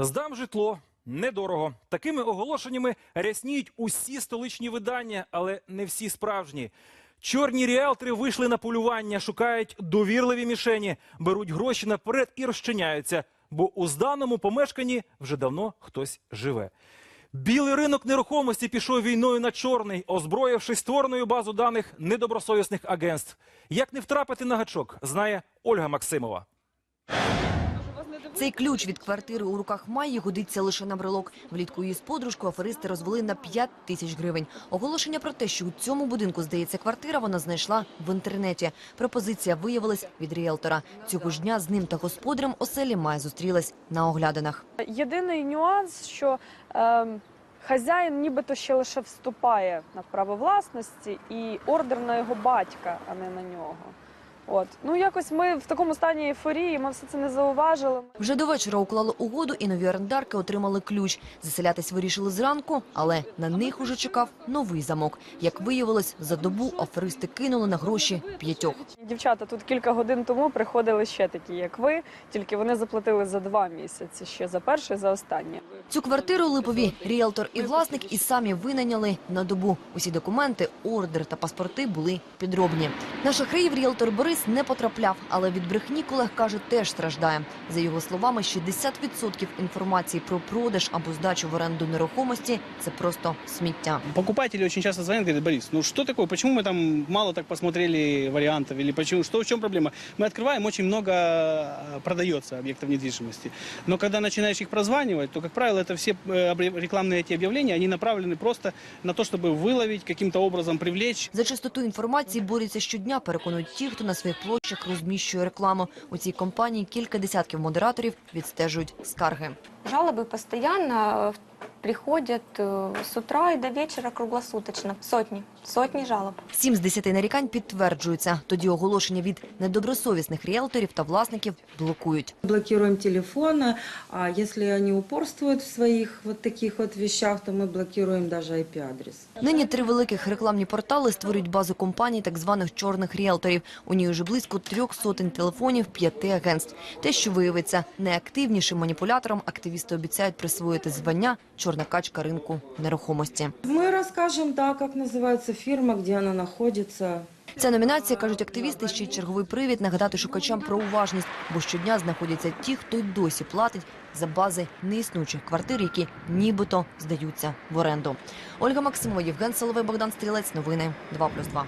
Здам житло недорого. Такими оголошеннями рясніють усі столичні видання, але не всі справжні. Чорні ріелтори вийшли на полювання, шукають довірливі мішені, беруть гроші наперед і розчиняються, бо у зданому помешканні вже давно хтось живе. Білий ринок нерухомості пішов війною на чорний, озброївши створеною базу даних недобросовісних агентств. Як не втрапити на гачок, знає Ольга Максимова. Цей ключ від квартири у руках Майї годиться лише на брелок. Влітку її з подружкою аферисти розвели на 5 тисяч гривень. Оголошення про те, що у цьому будинку здається квартира, вона знайшла в інтернеті. Пропозиція виявилась від ріелтора. Цього ж дня з ним та господарем оселі Майя зустрілась на оглядинах. Єдиний нюанс, що е, хазяїн нібито ще лише вступає на право власності і ордер на його батька, а не на нього. От ну якось ми в такому стані ейфорії, ми все це не зауважили. Вже до вечора уклали угоду і нові орендарки отримали ключ. Заселятись вирішили зранку, але на них уже чекав новий замок. Як виявилось, за добу аферисти кинули на гроші п'ятьох. Дівчата тут кілька годин тому приходили ще такі, як ви, тільки вони заплатили за два місяці, ще за перше, за останнє. Цю квартиру липові ріелтор і власник і самі винайняли на добу. Усі документи, ордер та паспорти були підробні. На шахраїв ріелтор Борис не потрапляв, але від брехні колег каже, теж страждає. За його словами, 60% інформації про продаж або здачу в оренду нерухомості це просто сміття. Покупатели очень часто звонят, говорят, Борис, ну что такое, почему мы там мало так посмотрели вариантов, или почему, что, в чем проблема? Мы открываем, очень много э, продается объектов недвижимости, но когда начинаешь их прозванивать, то, как правило, это все э, обре- рекламные эти объявления, они направлены просто на то, чтобы выловить, каким-то образом привлечь За чистоту інформації борються щодня, переконують ті, хто на своїх площах розміщує рекламу. У цій компанії кілька десятків модераторів відстежують скарги. Жалоби постійно э, приходят э, с утра и до вечера круглосуточно. Сотни, сотни жалоб. Сім з десяти нарікань підтверджуються. Тоді оголошення від недобросовісних ріелторів та власників блокують. Блокируем телефоны, а если они упорствуют в своих вот таких вот вещах, то мы блокируем даже IP-адрес. Нині три великих рекламні портали створюють базу компаній так званих чорних ріелторів. У ній уже близько трьох сотень телефонів п'яти агентств. Те, що виявиться найактивнішим маніпулятором, активісти обіцяють присвоїти звання «Чорна качка ринку нерухомості». Мы расскажем, да, как называется фирма, где она находится. Ця номінація, кажуть активісти, ще й черговий привід нагадати шукачам про уважність, бо щодня знаходяться ті, хто й досі платить за бази неіснучих квартир, які нібито здаються в оренду. Ольга Максимова, Євген Соловей, Богдан Стрілець. Новини 2+,2.